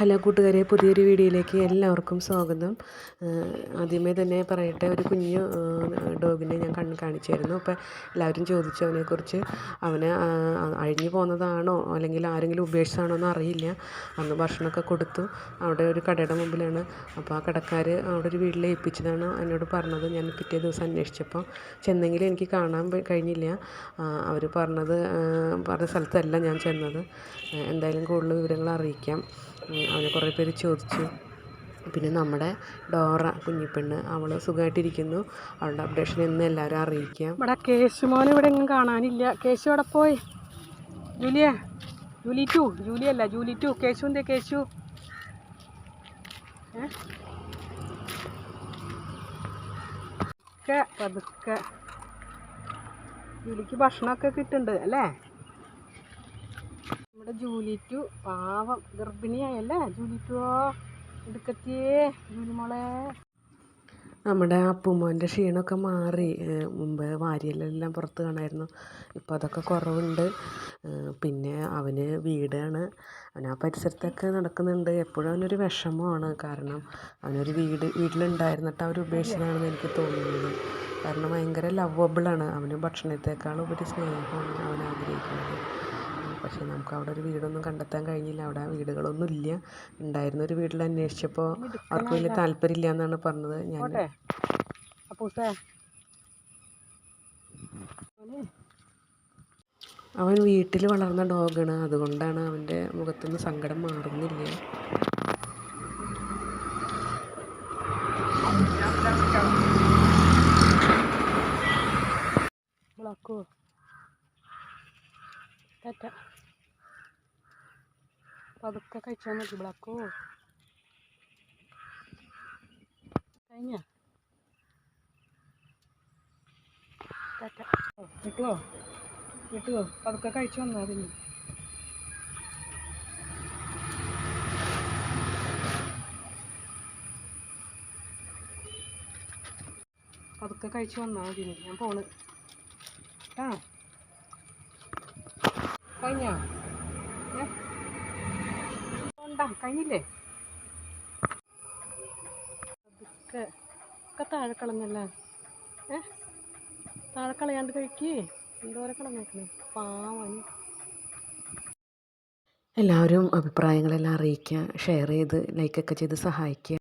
Hello കൂട്ടുകാരെ പുതിയൊരു വീഡിയോയിലേക്ക് എല്ലാവർക്കും സ്വാഗതം. ആദ്യമേ തന്നെ പറയട്ടെ ഒരു കുഞ്ഞു ഡോഗിനെ ഞാൻ കണ്ണ് കാണിച്ചായിരുന്നു. അപ്പോൾ എല്ലാവരും ചോദിച്ചു അവനെക്കുറിച്ച്. അവന് അഴിഞ്ഞു പോകുന്നതാണോ അല്ലെങ്കിൽ ആരെങ്കിലും ഉപേക്ഷിച്ചാണോ എന്ന് അറിയില്ല. അന്ന് ഭക്ഷണമൊക്കെ കൊടുത്തു. അവിടെ ഒരു കടയുടെ മുമ്പിലാണ്. അപ്പോൾ ആ കടക്കാർ അവിടെ ഒരു വീട്ടിൽ ഏൽപ്പിച്ചതാണ് എന്നോട് പറഞ്ഞത്. ഞാൻ പിറ്റേ ദിവസം അന്വേഷിച്ചപ്പോൾ ചെന്നെങ്കിലും എനിക്ക് കാണാൻ കഴിഞ്ഞില്ല. അവർ പറഞ്ഞത് പറഞ്ഞ സ്ഥലത്തല്ല ഞാൻ ചെന്നത്. എന്തായാലും കൂടുതൽ വിവരങ്ങൾ അറിയിക്കാം. അവനെ കുറേ പേര് ചോദിച്ചു. പിന്നെ നമ്മുടെ ഡോറ കുഞ്ഞിപ്പെണ്ണ് അവൾ സുഖമായിട്ടിരിക്കുന്നു അവളുടെ അപ്ഡേഷൻ എന്ന് എല്ലാവരും അറിയിക്കാം. ഇവിടെ കേശുമോൻ ഇവിടെ എങ്ങും കാണാനില്ല. കേശു അവിടെ പോയി? ജൂലിയ? Julie two? ജൂലി അല്ല ജൂലി ടു. കേശു എന്തേ കേശു? പതുക്കെ. ജൂലിക്ക് ഭക്ഷണമൊക്കെ കിട്ടുന്നുണ്ട് അല്ലേ? നമ്മുടെ ജൂലിറ്റു പാവം. ഗർഭിണിയായല്ലേ? ജൂലിറ്റുവോ എടുക്കത്തിയേ ജൂലി മോളെ. നമ്മുടെ അപ്പുമോന്റെ ക്ഷീണമൊക്കെ മാറി. മുമ്പ് വാരിയലെല്ലാം പുറത്ത് കാണായിരുന്നു. ഇപ്പോൾ അതൊക്കെ കുറവുണ്ട്. പിന്നെ അവന് വീടാണ്. അവൻ ആ പരിസരത്തൊക്കെ നടക്കുന്നുണ്ട്. എപ്പോഴും അവനൊരു വിഷമമാണ്. കാരണം അവനൊരു വീട് വീട്ടിലുണ്ടായിരുന്നിട്ട് അവർ ഉപേക്ഷിച്ചതാണെന്ന് എനിക്ക് തോന്നുന്നത് കാരണം ഭയങ്കര ലവബിളാണ് അവന് ഭക്ഷണത്തെക്കാൾ ഉപരി സ്നേഹമാണ് അവൻ ആഗ്രഹിക്കുന്നത്. പക്ഷേ നമുക്ക് അവിടെ ഒരു വീടൊന്നും കണ്ടെത്താൻ കഴിഞ്ഞില്ല. അവിടെ വീടുകളൊന്നും ഇല്ല. ഉണ്ടായിരുന്ന ഒരു വീട്ടിൽ അന്വേഷിച്ചപ്പോൾ അവർക്ക് വലിയ താല്പര്യമില്ല എന്നാണ് പറഞ്ഞത്. ഞാൻ അവൻ വീട്ടിൽ വളർന്ന ഡോഗാണ്. അതുകൊണ്ടാണ് അവന്റെ മുഖത്തുനിന്ന് സങ്കടം മാറുന്നില്ല. ബ്ലാക്കോ ടാറ്റ പതുക്കെ കഴിച്ചാൽ മതി വിളക്കോ. കഴിഞ്ഞ? ടാറ്റ. കിട്ടുമോ കിട്ടുമോ പതുക്കെ കഴിച്ചു വന്നാൽ അതിന്. പതുക്കെ കഴിച്ചു വന്നാൽ മതി ഞാൻ പോണ്. ആ. കഴിഞ്ഞോ? ഉണ്ടാ കഴിഞ്ഞില്ലേ? അതൊക്കെ ഒക്കെ താഴെ കളഞ്ഞല്ലേ ഏ? താഴെ കളയാണ്ട് കഴിക്കേ. എന്തോരം കളഞ്ഞേക്കണേ? പാവാണ് എല്ലാവരും അഭിപ്രായങ്ങളെല്ലാം അറിയിക്കുക ഷെയർ ചെയ്ത് ലൈക്കൊക്കെ ചെയ്ത് സഹായിക്കുക.